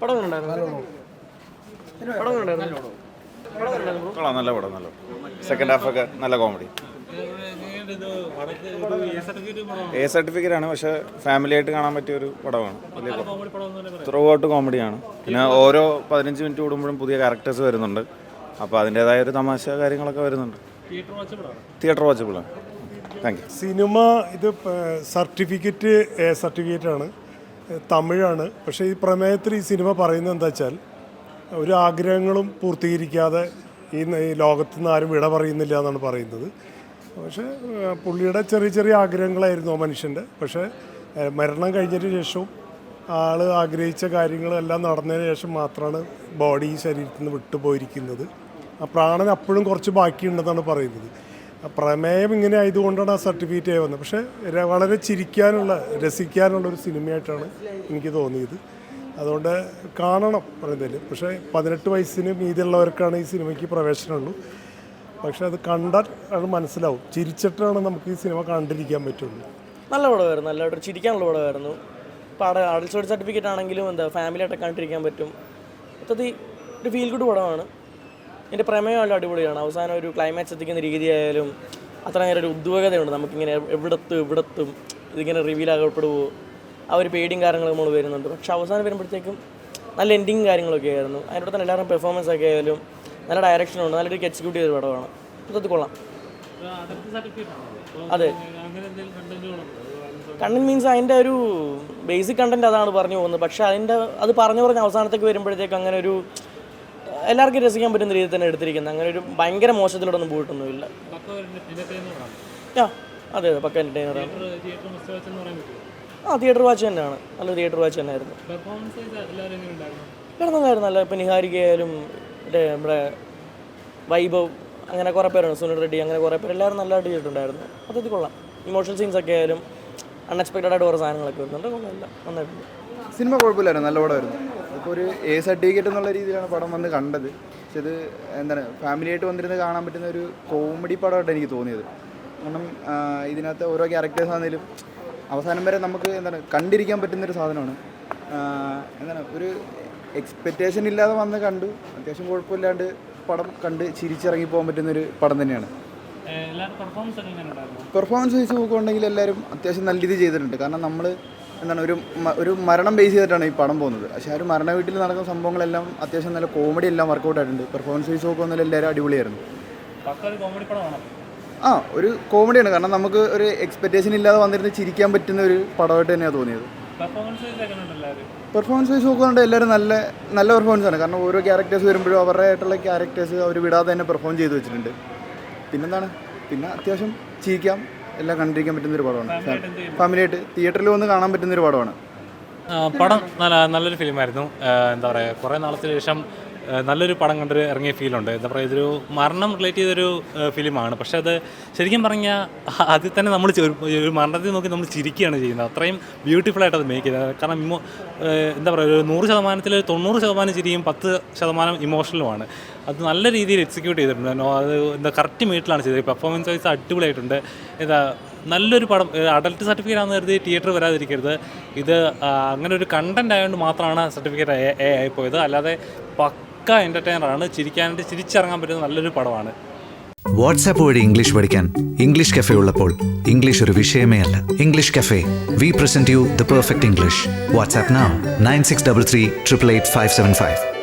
പടം കൊള്ളാം നല്ല പടം നല്ല സെക്കൻഡ് ഹാഫ് ഒക്കെ നല്ല കോമഡി എ സർട്ടിഫിക്കറ്റ് ആണ് പക്ഷെ ഫാമിലി ആയിട്ട് കാണാൻ പറ്റിയ ഒരു പടമാണ്. വലിയ ത്രൂ ഔട്ട് കോമഡിയാണ് പിന്നെ ഓരോ പതിനഞ്ച് മിനിറ്റ് കൂടുമ്പോഴും പുതിയ ക്യാരക്ടേഴ്സ് വരുന്നുണ്ട്. അപ്പോൾ അതിന്റെതായ ഒരു തമാശ കാര്യങ്ങളൊക്കെ വരുന്നുണ്ട്. തിയേറ്റർ വാച്ചബിളാണ് താങ്ക് യു സിനിമ ഇത് സർട്ടിഫിക്കറ്റ് എ സർട്ടിഫിക്കറ്റ് ആണ്. തമിഴാണ്. പക്ഷേ ഈ പ്രമേയത്തിൽ ഈ സിനിമ പറയുന്നത് എന്താ വെച്ചാൽ ഒരു ആഗ്രഹങ്ങളും പൂർത്തീകരിക്കാതെ ഈ ലോകത്തു നിന്ന് ആരും വിട പറയുന്നില്ല എന്നാണ് പറയുന്നത്. പക്ഷേ പുള്ളിയുടെ ചെറിയ ചെറിയ ആഗ്രഹങ്ങളായിരുന്നു ആ മനുഷ്യന്റെ. പക്ഷേ മരണം കഴിഞ്ഞതിന് ശേഷവും ആൾ ആഗ്രഹിച്ച കാര്യങ്ങളെല്ലാം നടന്നതിന് ശേഷം മാത്രമാണ് ബോഡി ശരീരത്തിൽ നിന്ന് വിട്ടുപോയിരിക്കുന്നത്. ആ പ്രാണൻ അപ്പോഴും കുറച്ച് ബാക്കിയുണ്ടെന്നാണ് പറയുന്നത്. പ്രമേയം ഇങ്ങനെ ആയതുകൊണ്ടാണ് ആ സർട്ടിഫിക്കറ്റ് വന്നത്. പക്ഷേ വളരെ ചിരിക്കാനുള്ള രസിക്കാനുള്ള ഒരു സിനിമയായിട്ടാണ് എനിക്ക് തോന്നിയത്. അതുകൊണ്ട് കാണണം പറയുന്നതിൽ പക്ഷേ പതിനെട്ട് വയസ്സിന് മീതിയുള്ളവർക്കാണ് ഈ സിനിമയ്ക്ക് പ്രവേശനമുള്ളൂ. പക്ഷെ അത് കണ്ടാൽ അത് മനസ്സിലാവും. ചിരിച്ചിട്ടാണ് നമുക്ക് ഈ സിനിമ കണ്ടിരിക്കാൻ പറ്റുള്ളൂ. നല്ല പടമായിരുന്നു. നല്ലതായിട്ട് ചിരിക്കാനുള്ള പടമായിരുന്നു. പടം അഡൽസോഡ് സർട്ടിഫിക്കറ്റ് ആണെങ്കിലും എന്താ ഫാമിലി ആയിട്ട് കണ്ടിരിക്കാൻ പറ്റും. മൊത്തത്തിൽ ഒരു ഫീൽ ഗുഡ് പടമാണ്. എന്റെ പ്രമേയമല്ല അടിപൊളിയാണ്. അവസാനം ഒരു ക്ലൈമാക്സ് എത്തിക്കുന്ന രീതിയായാലും അത്ര നേരം ഒരു ഉദ്വേഗതയുണ്ട്. നമുക്കിങ്ങനെ എവിടത്തും ഇവിടത്തും ഇതിങ്ങനെ റിവീൽ ആകപ്പെടുമോ ആ ഒരു പേടിയും കാര്യങ്ങളും നമ്മൾ വരുന്നുണ്ട്. പക്ഷെ അവസാനം വരുമ്പോഴത്തേക്കും നല്ല എൻഡിങ് കാര്യങ്ങളൊക്കെ ആയിരുന്നു. അതിനോട് തന്നെ എല്ലാവരും പെർഫോമൻസ് ഒക്കെ ആയാലും നല്ല ഡയറക്ഷനുണ്ട് നല്ലൊരു എക്സിക്യൂട്ട് ചെയ്ത പടമാണ്. മൊത്തത്തിൽ കൊള്ളാം. അതെ. കണ്ടന്റ് മീൻസ് അതിന്റെ ഒരു ബേസിക് കണ്ടന്റ് അതാണ് പറഞ്ഞു പോകുന്നത്. പക്ഷെ അതിന്റെ അത് പറഞ്ഞു പറഞ്ഞ് അവസാനത്തേക്ക് വരുമ്പോഴത്തേക്ക് അങ്ങനെ ഒരു എല്ലാവർക്കും രസിക്കാൻ പറ്റുന്ന രീതിയിൽ തന്നെ എടുത്തിരിക്കുന്നത്. അങ്ങനെ ഒരു ഭയങ്കര മോശത്തിലോട്ടൊന്നും പോയിട്ടൊന്നുമില്ല. ആ അതെ അതെ പക്ക എന്റർടൈനറാണ് ആ തിയേറ്റർ വാച്ച് തന്നെയാണ്. നല്ല തിയേറ്റർ വാച്ച് തന്നെയായിരുന്നു. വേറെ നല്ലതായിരുന്നു നല്ല ഇപ്പം നിഹാരികയായാലും മറ്റേ നമ്മുടെ വൈഭവ് അങ്ങനെ കുറേ പേരുണ്ട്. സുനിൽ റെഡ്ഡി അങ്ങനെ കുറേ പേര്. എല്ലാവരും നല്ലതായിട്ട് ചെയ്തിട്ടുണ്ടായിരുന്നു. മൊത്തത്തിൽ കൊള്ളാം. ഇമോഷണൽ സീൻസ് ഒക്കെ ആയാലും അൺഎക്സ്പെക്റ്റഡ് ആയിട്ട് കുറേ സാധനങ്ങളൊക്കെ വരുന്നുണ്ട്. കൊള്ളാം നന്നായിട്ടുണ്ട്. സിനിമ കുഴപ്പമില്ലായിരുന്നു. നല്ല പടമായിരുന്നു. ഇപ്പോൾ ഒരു എ സർട്ടിഫിക്കറ്റ് എന്നുള്ള രീതിയിലാണ് പടം വന്ന് കണ്ടത്. പക്ഷെ ഇത് എന്താണ് ഫാമിലിയായിട്ട് വന്നിരുന്ന് കാണാൻ പറ്റുന്ന ഒരു കോമഡി പടമായിട്ട് എനിക്ക് തോന്നിയത്. കാരണം ഇതിനകത്ത് ഓരോ ക്യാരക്ടേഴ്സ് ആണെങ്കിലും അവസാനം വരെ നമുക്ക് എന്താണ് കണ്ടിരിക്കാൻ പറ്റുന്നൊരു സാധനമാണ്. എന്താണ് ഒരു എക്സ്പെക്റ്റേഷൻ ഇല്ലാതെ വന്ന് കണ്ടു. അത്യാവശ്യം കുഴപ്പമില്ലാണ്ട് പടം കണ്ട് ചിരിച്ചിറങ്ങി പോകാൻ പറ്റുന്നൊരു പടം തന്നെയാണ്. പെർഫോമൻസ് വെച്ച് നോക്കുകയാണെങ്കിൽ എല്ലാവരും അത്യാവശ്യം നല്ല രീതിയിൽ ചെയ്തിട്ടുണ്ട്. കാരണം നമ്മൾ എന്താണ് ഒരു ഒരു മരണം ബേസ് ചെയ്തിട്ടാണ് ഈ പടം പോകുന്നത്. പക്ഷേ ആ ഒരു മരണ വീട്ടിൽ നടക്കുന്ന സംഭവങ്ങളെല്ലാം അത്യാവശ്യം നല്ല കോമഡി എല്ലാം വർക്കൗട്ട് ആയിട്ടുണ്ട്. പെർഫോമൻസ് വെച്ച് നല്ല എല്ലാവരും അടിപൊളിയായിരുന്നു. ആ ഒരു കോമഡിയാണ് കാരണം നമുക്ക് ഒരു എക്സ്പെക്റ്റേഷൻ ഇല്ലാതെ വന്നിരുന്ന് ചിരിക്കാൻ പറ്റുന്ന ഒരു പടമായിട്ട് തന്നെയാണ് തോന്നിയത്. പെർഫോമൻസ് വൈസ് നോക്കുകയാണെങ്കിൽ എല്ലാവരും നല്ല നല്ല പെർഫോമൻസ് ആണ്. കാരണം ഓരോ ക്യാരക്ടേഴ്സ് വരുമ്പോഴും അവരുടെ ആയിട്ടുള്ള ക്യാരക്ടേഴ്സ് അവർ വിടാതെ തന്നെ പെർഫോം ചെയ്ത് വെച്ചിട്ടുണ്ട്. പിന്നെന്താണ്? പിന്നെ അത്യാവശ്യം ചിരിക്കാം. എല്ലാം കണ്ടിരിക്കാൻ പറ്റുന്ന ഒരു പടമാണ്. ഫാമിലിയായിട്ട് തിയേറ്ററിൽ വന്ന് കാണാൻ പറ്റുന്ന ഒരു പടമാണ് പടം നല്ല നല്ലൊരു ഫിലിമായിരുന്നു എന്താ പറയുക കുറേ നാളത്തിന് ശേഷം നല്ലൊരു പടം കണ്ടൊരു ഇറങ്ങിയ ഫീലുണ്ട്. എന്താ പറയുക ഇതൊരു മരണം റിലേറ്റ് ചെയ്തൊരു ഫിലിമാണ്. പക്ഷേ അത് ശരിക്കും പറഞ്ഞാൽ അതിൽ തന്നെ നമ്മൾ ഒരു- മരണത്തിൽ മരണത്തെ നോക്കി നമ്മൾ ചിരിക്കുകയാണ് ചെയ്യുന്നത്. അത്രയും ബ്യൂട്ടിഫുൾ ആയിട്ട് അത് മേക്ക് ചെയ്തത്. കാരണം ഇമോ എന്താ പറയുക ഒരു നൂറ് ശതമാനത്തിൽ തൊണ്ണൂറ് ശതമാനം ചിരിയും പത്ത് ശതമാനം ഇമോഷണലുമാണ് അത് നല്ല രീതിയിൽ എക്സിക്യൂട്ട് ചെയ്തിട്ടുണ്ട്. അത് എന്താ കറക്റ്റ് മീറ്റിലാണ് ചെയ്തത്. പെർഫോമൻസ് വൈസ് അടിപൊളിയായിട്ടുണ്ട്. എന്താ നല്ലൊരു പടം അഡൽട്ട് സർട്ടിഫിക്കറ്റ് ആണെന്ന് കരുതി തിയേറ്റർ വരാതിരിക്കരുത്. ഇത് അങ്ങനെ ഒരു കണ്ടന്റ് ആയതുകൊണ്ട് മാത്രമാണ് സർട്ടിഫിക്കറ്റ് എ ആയിപ്പോയത് അല്ലാതെ പക്ക എന്റർടൈനറാണ് ചിരിക്കാനായിട്ട് ചിരിച്ചിറങ്ങാൻ പറ്റുന്ന നല്ലൊരു പടമാണ്. വാട്സാപ്പ് വഴി ഇംഗ്ലീഷ് പഠിക്കാൻ ഇംഗ്ലീഷ് കഫേ ഉള്ളപ്പോൾ ഇംഗ്ലീഷ് ഒരു വിഷയമേ അല്ല. English cafe we present you the perfect English WhatsApp nine six double three triple eight five seven five